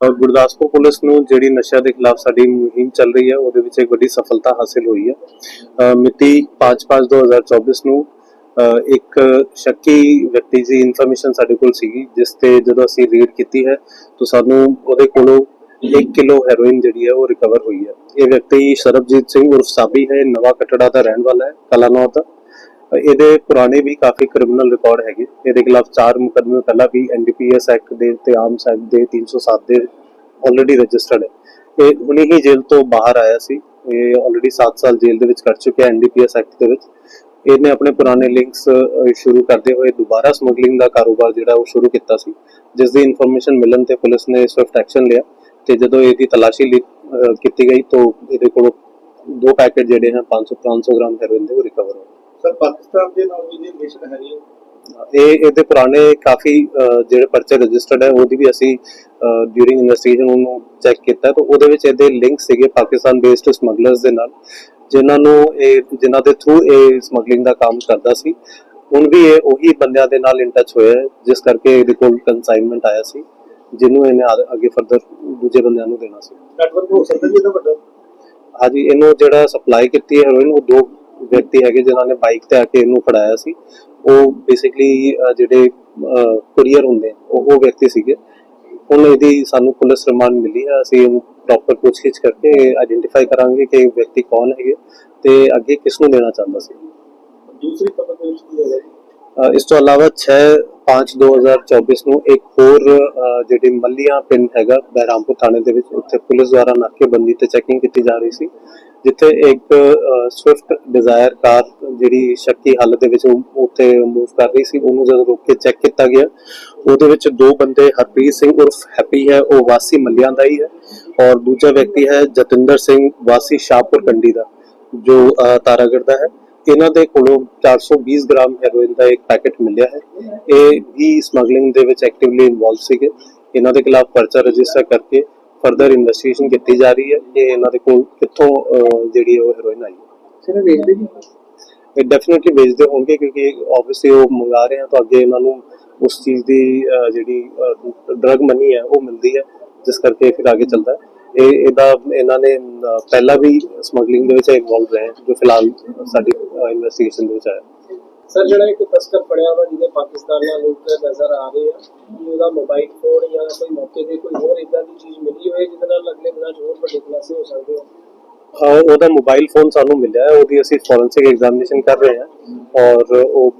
ਔਰ ਗੁਰਦਾਸਪੁਰ ਪੁਲਿਸ ਨੂੰ ਜਿਹੜੀ ਨਸ਼ਾ ਦੇ ਖਿਲਾਫ ਸਾਡੀ ਮੁਹਿੰਮ ਚੱਲ ਰਹੀ ਹੈ, ਉਹਦੇ ਵਿੱਚ ਇੱਕ ਵੱਡੀ ਸਫਲਤਾ ਹਾਸਿਲ ਹੋਈ ਹੈ। ਮਿਤੀ 5/5/2024 ਨੂੰ ਇੱਕ ਸ਼ੱਕੀ ਵਿਅਕਤੀ ਦੀ ਇਨਫੋਰਮੇਸ਼ਨ ਸਾਡੇ ਕੋਲ ਸੀਗੀ, ਜਿਸ ਤੇ ਜਦੋਂ ਅਸੀਂ ਰੀਡ ਕੀਤੀ ਹੈ, ਤਾਂ ਸਾਨੂੰ ਉਹਦੇ ਕੋਲੋਂ 1 ਕਿਲੋ ਹੈਰੋਇਨ ਜਿਹੜੀ ਹੈ ਉਹ ਰਿਕਵਰ ਹੋਈ ਹੈ। ਇਹ ਵਿਅਕਤੀ ਸਰਬਜੀਤ ਸਿੰਘ ਉਰਫ ਸਾਬੀ ਹੈ, ਨਵਾਂ ਕਟੜਾ ਦਾ ਰਹਿਣ ਵਾਲਾ ਹੈ, ਕਲਾਨੌਰ ਦਾ। ਇਹਦੇ ਪੁਰਾਣੇ ਵੀ ਕਾਫੀ ਕ੍ਰਿਮੀਨਲ ਰਿਕਾਰਡ ਹੈਗੇ। ਇਹਦੇ ਖਿਲਾਫ ਚਾਰ ਮੁਕੱਦਮੇ, ਪਹਿਲਾਂ ਵੀ ਐਨਡੀਪੀਐਸ ਐਕਟ ਦੇ ਤੇ ਆਰਮਸ ਐਕਟ ਦੇ 307 ਦੇ ਆਲਰੇਡੀ ਰਜਿਸਟਰਡ ਹੈ। ਇਹ ਹੁਣੇ ਹੀ ਜੇਲ੍ਹ ਤੋਂ ਬਾਹਰ ਆਇਆ ਸੀ। ਇਹ ਆਲਰੇਡੀ 7 ਸਾਲ ਜੇਲ੍ਹ ਦੇ ਵਿੱਚ ਕੱਟ ਚੁੱਕਿਆ ਐਨਡੀਪੀਐਸ ਐਕਟ ਦੇ ਵਿੱਚ। ਇਹਨੇ ਆਪਣੇ ਪੁਰਾਣੇ ਲਿੰਕਸ ਸ਼ੁਰੂ ਕਰਦੇ ਹੋਏ ਦੁਬਾਰਾ ਸਮਗਲਿੰਗ ਦਾ ਕਾਰੋਬਾਰ ਜਿਹੜਾ ਉਹ ਸ਼ੁਰੂ ਕੀਤਾ ਸੀ। ਜਿਸ ਦੀ ਇਨਫੋਰਮੇਸ਼ਨ ਮਿਲਣ ਤੇ ਪੁਲਿਸ ਨੇ ਸਵਿਫਟ ਐਕਸ਼ਨ ਲਿਆ ਤੇ ਜਦੋਂ ਇਹਦੀ ਤਲਾਸ਼ੀ ਲਈ ਕੀਤੀ ਗਈ ਤਾਂ ਇਹਦੇ ਕੋਲੋਂ ਦੋ ਪੈਕੇਟ ਜਿਹੜੇ ਹਨ 500 500 ਗ੍ਰਾਮ ਹੈਰੋਇਨ ਦੇ ਉਹ ਰਿਕਵਰ ਹੋਏ ਸਰ ਪਾਕਿਸਤਾਨ ਦੇ ਨਾਲ ਵੀ ਜੀ ਰਿਲੇਸ਼ਨ ਹੈ ਜੀ ਇਹ ਇਹਦੇ ਪੁਰਾਣੇ ਕਾਫੀ ਜਿਹੜੇ ਪਰਚੇ ਰਜਿਸਟਰਡ ਹੈ ਉਹਦੀ ਵੀ ਅਸੀਂ ਡਿਊਰਿੰਗ ਇਨਵੈਸਟੀਗੇਸ਼ਨ ਉਹਨੂੰ ਚੈੱਕ ਕੀਤਾ ਤਾਂ ਉਹਦੇ ਵਿੱਚ ਇਹਦੇ ਲਿੰਕ ਸੀਗੇ ਪਾਕਿਸਤਾਨ ਬੇਸਡ ਸਮਗਲਰਸ ਦੇ ਨਾਲ ਜਿਨ੍ਹਾਂ ਨੂੰ ਇਹ ਜਿਨ੍ਹਾਂ ਦੇ ਥਰੂ ਇਹ ਸਮਗਲਿੰਗ ਦਾ ਕੰਮ ਕਰਦਾ ਸੀ। ਹੁਣ ਵੀ ਇਹ ਉਹੀ ਬੰਦਿਆਂ ਦੇ ਨਾਲ ਇਨ ਟੱਚ ਹੋਇਆ ਜਿਸ ਕਰਕੇ ਇਹਦੇ ਕੋਲ ਕੰਸਾਈਨਮੈਂਟ ਆਇਆ ਸੀ ਜਿਹਨੂੰ ਇਹਨੇ ਅੱਗੇ ਫਰਦਰ ਦੂਜੇ ਬੰਦਿਆਂ ਨੂੰ ਦੇਣਾ ਸੀ। ਨੈਟਵਰਕ ਹੋ ਸਕਦਾ ਜੀ ਇਹਦਾ ਵੱਡਾ? ਹਾਂਜੀ ਇਹਨੂੰ ਜਿਹੜਾ ਸਪਲਾਈ ਕੀਤੀ ਹੈ ਹੈਰੋਇਨ ਉਹ ਦੋ ਵਿਅਕਤੀ ਹੈਗੇ ਜਿਨ੍ਹਾਂ ਨੇ ਬਾਈਕ ਤੇ ਆ ਕੇ ਇਹਨੂੰ ਫੜਾਇਆ ਸੀ ਉਹ ਬੇਸਿਕਲੀ ਜਿਹੜੇ ਕੁਰੀਅਰ ਹੁੰਦੇ ਉਹ ਉਹ ਵਿਅਕਤੀ ਸੀਗੇ। ਹੁਣ ਇਹਦੀ ਸਾਨੂੰ ਪੁਲਿਸ ਰਿਮਾਂਡ ਮਿਲੀ ਹੈ। ਅਸੀਂ ਇਹਨੂੰ ਪ੍ਰੋਪਰ ਪੁੱਛਗਿੱਛ ਕਰਕੇ ਆਇਡੈਂਟੀਫਾਈ ਕਰਾਂਗੇ ਕਿ ਇਹ ਵਿਅਕਤੀ ਕੌਣ ਹੈਗੇ ਤੇ ਅੱਗੇ ਕਿਸ ਨੂੰ ਦੇਣਾ ਚਾਹੁੰਦਾ ਸੀ। ਦੂਸਰੀ ਖਬਰ ਦੇ ਵਿੱਚ ਕੀ ਹੈ ਜੀ? ਅ, ਇਸ ਤੋਂ ਇਲਾਵਾ 6/5/2024 ਨੂੰ ਇੱਕ ਹੋਰ ਜਿਹੜੀ ਮੱਲੀਆਂ ਪਿੰਡ ਹੈਗਾ ਬਹਿਰਾਮਪੁਰ ਥਾਣੇ ਦੇ ਵਿੱਚ ਉੱਥੇ ਪੁਲਿਸ ਦੁਆਰਾ ਨਾਕੇਬੰਦੀ ਤੇ ਚੈਕਿੰਗ ਕੀਤੀ ਜਾ ਰਹੀ ਸੀ। ਜਿੱਥੇ ਇੱਕ ਸਵਿਫਟ ਡਿਜ਼ਾਇਰ ਕਾਰ ਜਿਹੜੀ ਸ਼ੱਕੀ ਹਾਲਤ ਦੇ ਵਿੱਚ ਉਹ ਉੱਥੇ ਮੂਵ ਕਰ ਰਹੀ ਸੀ ਉਹਨੂੰ ਜਦੋਂ ਰੋਕ ਕੇ ਚੈੱਕ ਕੀਤਾ ਗਿਆ ਉਹਦੇ ਵਿੱਚ ਦੋ ਬੰਦੇ ਹਰਪ੍ਰੀਤ ਸਿੰਘ ਉਰਫ ਹੈਪੀ ਹੈ ਉਹ ਵਾਸੀ ਮੱਲੀਆਂ ਦਾ ਹੀ ਹੈ ਔਰ ਦੂਜਾ ਵਿਅਕਤੀ ਹੈ ਜਤਿੰਦਰ ਸਿੰਘ ਵਾਸੀ ਸ਼ਾਹਪੁਰ ਕੰਡੀ ਦਾ ਜੋ ਅ, ਤਾਰਾਗੜ੍ਹ ਦਾ ਹੈ। ਇਹਨਾਂ ਦੇ ਕੋਲੋਂ 420 ਗ੍ਰਾਮ ਹੈਰੋਇਨ ਦਾ ਇੱਕ ਪੈਕੇਟ ਮਿਲਿਆ ਹੈ। ਇਹ ਵੀ ਸਮਗਲਿੰਗ ਦੇ ਵਿੱਚ ਐਕਟਿਵਲੀ ਇਨਵੋਲਵ ਸੀਗੇ। ਇਹਨਾਂ ਦੇ ਖਿਲਾਫ ਪਰਚਾ ਰਜਿਸਟਰ ਕਰਕੇ ਫਰਦਰ ਇਨਵੈਸਟੀਗੇਸ਼ਨ ਕੀਤੀ ਜਾ ਰਹੀ ਹੈ ਕਿ ਇਹਨਾਂ ਦੇ ਕੋਲ ਕਿੱਥੋਂ ਜਿਹੜੀ ਉਹ ਹੈਰੋਇਨ ਆਈ ਸਿਰ ਵੇਚਦੇ ਜੀ ਇਹ ਡੈਫੀਨਿਟਲੀ ਵੇਚਦੇ ਹੋਣਗੇ ਕਿਉਂਕਿ ਆਬਵੀਅਸਲੀ ਉਹ ਮੰਗਾ ਰਹੇ ਆ ਤਾਂ ਅੱਗੇ ਇਹਨਾਂ ਨੂੰ ਉਸ ਚੀਜ਼ ਦੀ ਜਿਹੜੀ ਡਰਗ ਮਨੀ ਹੈ ਉਹ ਮਿਲਦੀ ਹੈ ਜਿਸ ਕਰਕੇ ਫਿਰ ਅੱਗੇ ਚੱਲਦਾ ਹੈ। ਇਹ ਇਹਦਾ ਇਹਨਾਂ ਨੇ ਪਹਿਲਾਂ ਵੀ ਸਮਗਲਿੰਗ ਦੇ ਵਿੱਚ ਇਨਵੋਲਵ ਰਹੇ ਜੋ ਫਿਲਹਾਲ ਸਾਡੀ ਇਨਵੈਸਟੀਗੇਸ਼ਨ ਦੇ ਵਿੱਚ ਆਇਆ। ਸਰ ਜਿਹੜਾ ਇੱਕ ਤਸਕਰ ਫੜਿਆ ਵਾ ਜਿਹਦੇ ਪਾਕਿਸਤਾਨ ਨਾਲ ਲਿੰਕ ਨਜ਼ਰ ਆ ਰਹੇ ਆ ਉਹਦਾ ਮੋਬਾਈਲ ਫੋਨ ਜਾਂ ਕੋਈ ਮੌਕੇ ਤੇ ਕੋਈ ਹੋਰ ਇਦਾਂ ਦੀ ਚੀਜ਼ ਮਿਲੀ ਹੋਏ ਜਿਹਦੇ ਨਾਲ ਅਗਲੇ ਦਿਨਾਂ 'ਚ ਹੋਰ ਵੱਡੇ ਖੁਲਾਸੇ ਹੋ ਸਕਦੇ ਆ? ਅਹ, ਉਹਦਾ ਮੋਬਾਈਲ ਫੋਨ ਸਾਨੂੰ ਮਿਲਿਆ ਹੈ ਉਹਦੀ ਅਸੀਂ ਫੋਰੈਂਸਿਕ ਐਗਜ਼ਾਮੀਨੇਸ਼ਨ ਕਰ ਰਹੇ ਹਾਂ ਔਰ ਉਹ